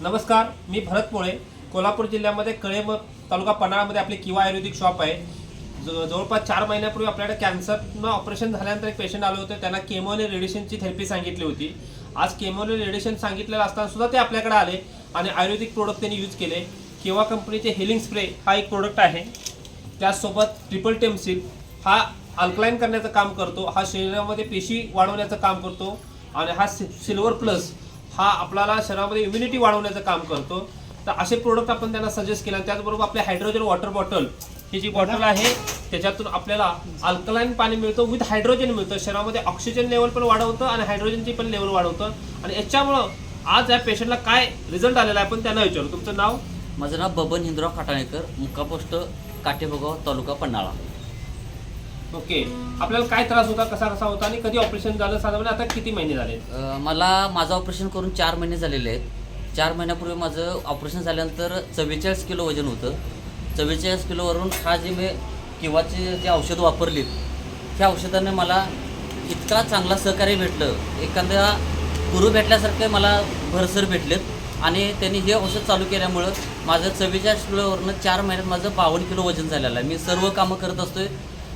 नमस्कार मी भरत पोळे कोल्हापूर जिल्ह्यामध्ये कळेम तालुका पन्हाळामध्ये आपले किवा आयुर्वेदिक शॉप आहे. ज- जवळपास चार महिन्यापूर्वी आपल्याकडे कॅन्सरनं ऑपरेशन झाल्यानंतर एक पेशंट आले होते. त्यांना केमो आणि रेडिएशनची थेरपी सांगितली होती. आज केमो आणि रेडिएशन सांगितलेलं असताना सुद्धा ते आपल्याकडे आले आणि आयुर्वेदिक प्रोडक्ट त्यांनी यूज केले. किंवा कंपनीचे हेलिंग स्प्रे हा एक प्रोडक्ट आहे. त्याचसोबत ट्रिपल टेमसिल हा अल्कलाईन करण्याचं काम करतो. हा शरीरामध्ये पेशी वाढवण्याचं काम करतो. आणि हा सि सिल्वर प्लस हा आपल्याला शरीरामध्ये इम्युनिटी वाढवण्याचं काम करतो. तर असे प्रोडक्ट आपण त्यांना सजेस्ट केला. त्याचबरोबर आपले हायड्रोजन वॉटर बॉटल ही जी बॉटल आहे त्याच्यातून आपल्याला अल्कलाईन पाणी मिळतं विथ हायड्रोजन मिळतं. शरीरामध्ये ऑक्सिजन लेवल पण वाढवतं आणि हायड्रोजनची पण लेवल वाढवतं. आणि याच्यामुळं आज या पेशंटला काय रिझल्ट आलेला आहे आपण त्यांना विचारू. तुमचं नाव? माझं नाव बबन हिंदराव खाटाणेकर मुक्कापोस्ट काटेभोगाव तालुका पन्हाळा. ओके. आपल्याला काय त्रास होता कसा कसा होता आणि कधी ऑपरेशन झालं साधारण आता किती महिने झाले? अ, मला माझं ऑपरेशन करून चार महिने झालेले आहेत. चार महिन्यापूर्वी माझं ऑपरेशन झाल्यानंतर चव्वेचाळीस किलो वजन होतं. चव्वेचाळीस किलोवरून हा जे मी किंवाचे जे औषध वापरलीत त्या औषधाने मला इतका चांगला सहकार्य भेटलं. एखाद्या गुरु भेटल्यासारखे मला भरसर भेटलेत आणि त्यांनी हे औषध चालू केल्यामुळं माझं चव्वेचाळीस किलोवरनं चार महिन्यात माझं बावन्न किलो वजन झालेलं आहे. मी सर्व कामं करत असतोय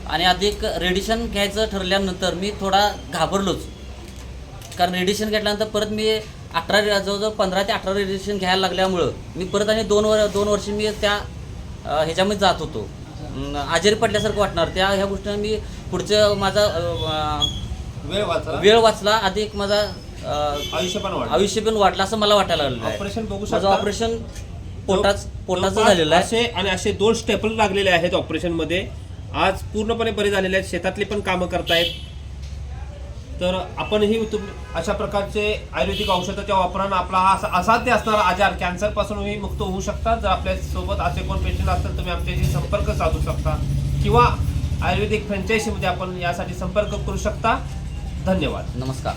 आणि अधिक रेडिशन घ्यायचं ठरल्यानंतर मी थोडा घाबरलोच. कारण रेडिएशन घेतल्यानंतर परत मी अठरा जवळजवळ पंधरा ते अठरा रेडिएशन घ्यायला लागल्यामुळं मी परत आणि दोन वर दोन वर्ष मी त्या ह्याच्यामध्ये जात होतो. आजारी पडल्यासारखं वाटणार. त्या ह्या गोष्टीने मी पुढचं माझा वेळ वाचा वेळ वाचला. अधिक माझा आयुष्य पण आयुष्य पण वाढलं असं मला वाटायला लागलं. ऑपरेशन बघू माझं शकता? ऑपरेशन पोटाच पोटाचं झालेलं आहे. असे आणि असे दोन स्टेपल लागलेले आहेत ऑपरेशनमध्ये आज पूर्णपणे बरे झालेले आहेत. शेतातले पण कामं करतायत. तर आपणही तुम अशा प्रकारचे आयुर्वेदिक औषधाच्या वापरानं आपला हा असा- असाध्य असणारा आजार कॅन्सरपासूनही मुक्त होऊ शकता जर आपल्यासोबत असे कोण पेशंट असतात तुम्ही आमच्याशी संपर्क साधू शकता. किंवा आयुर्वेदिक फ्रँचायझीमध्ये आपण यासाठी संपर्क करू शकता. धन्यवाद. नमस्कार.